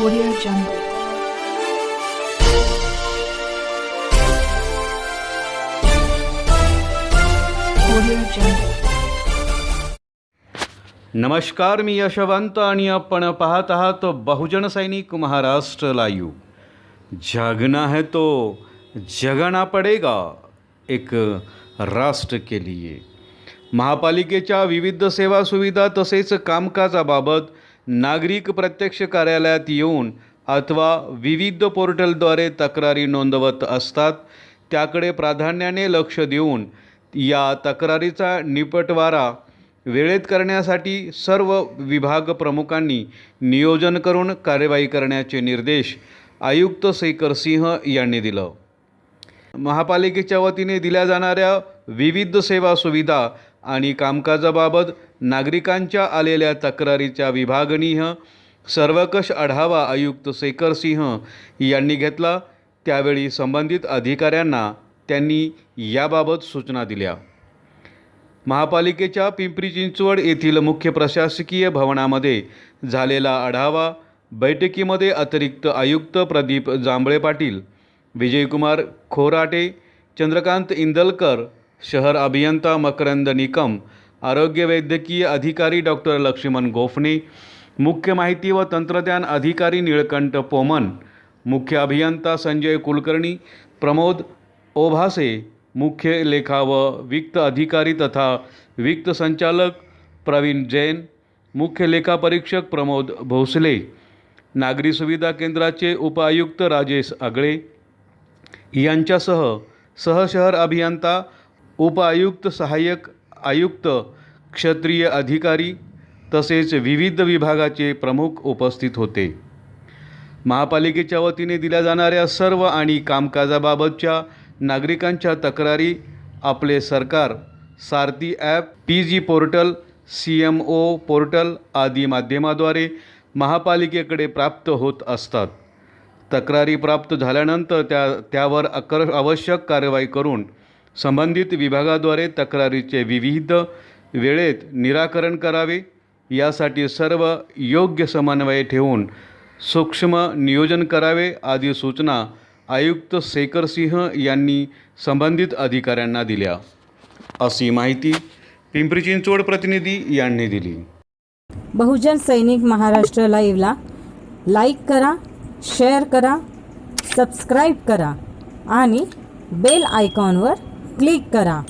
Audio Jungle. नमस्कार मी यशवंत आणि आपण पाहत आहात बहुजन सैनिक महाराष्ट्र लाईव्ह. जागना है तो जगना पडेगा एक राष्ट्र के लिए. महापालिकेच्या विविध सेवा सुविधा तसेच कामकाजाबाबत नागरिक प्रत्यक्ष कार्यालयात येऊन अथवा विविध पोर्टलद्वारे तक्रारी नोंदवत असतात त्याकडे प्राधान्याने लक्ष देऊन या तक्रारीचा निपटवारा वेळेत करण्यासाठी सर्व विभाग प्रमुखांनी नियोजन करून कार्यवाही करण्याचे निर्देश आयुक्त शेखर सिंह यांनी दिलं. महापालिकेच्या वतीने दिल्या जाणाऱ्या विविध सेवा सुविधा आणि कामकाजाबाबत नागरिकांच्या आलेल्या तक्रारीच्या विभागणीय सर्वकष आढावा आयुक्त शेखर सिंह यांनी घेतला. त्यावेळी संबंधित अधिकाऱ्यांना त्यांनी याबाबत सूचना दिल्या. महापालिकेच्या पिंपरी चिंचवड येथील मुख्य प्रशासकीय भवनामध्ये झालेला आढावा बैठकीमध्ये अतिरिक्त आयुक्त प्रदीप जांभळे पाटील विजयकुमार खोराटे चंद्रकांत इंदलकर शहर अभियंता मकरंद निकम आरोग्य वैद्यकीय अधिकारी डॉक्टर लक्ष्मण गोफणे मुख्य माहिती व तंत्रज्ञान अधिकारी निळकंठ पोमन मुख्य अभियंता संजय कुलकर्णी प्रमोद ओभासे मुख्य लेखा व वित्त अधिकारी तथा वित्त संचालक प्रवीण जैन मुख्य लेखापरीक्षक प्रमोद भोसले नागरी सुविधा केंद्राचे उपायुक्त राजेश आगळे यांच्यासह सहशहर अभियंता उपआयुक्त सहाय्यक आयुक्त क्षत्रिय अधिकारी तसेच विविध विभागाचे प्रमुख उपस्थित होते. महापालिकेच्या वतीने दिल्या जाणाऱ्या सर्व आणि कामकाजाबाबतच्या नागरिकांच्या तक्रारी आपले सरकार सारथी app P G portal C M O portal आदी माध्यमाद्वारे महापालिकेकडे प्राप्त होत असतात. तक्रारी प्राप्त झाल्यानंतर त्या त्यावर अकर आवश्यक कारवाई करून संबंधित विभागाद्वारे तक्रारीचे विविध वेळेत निराकरण करावे यासाठी सर्व योग्य समन्वय ठेवून सूक्ष्म नियोजन करावे आदी सूचना आयुक्त शेखर सिंह यांनी संबंधित अधिकाऱ्यांना दिल्या. अशी माहिती पिंपरी चिंचवड प्रतिनिधी यांनी दिली. बहुजन सैनिक महाराष्ट्र लाईव्हला लाईक करा शेअर करा सबस्क्राईब करा आणि बेल आयकॉनवर क्लिक करा.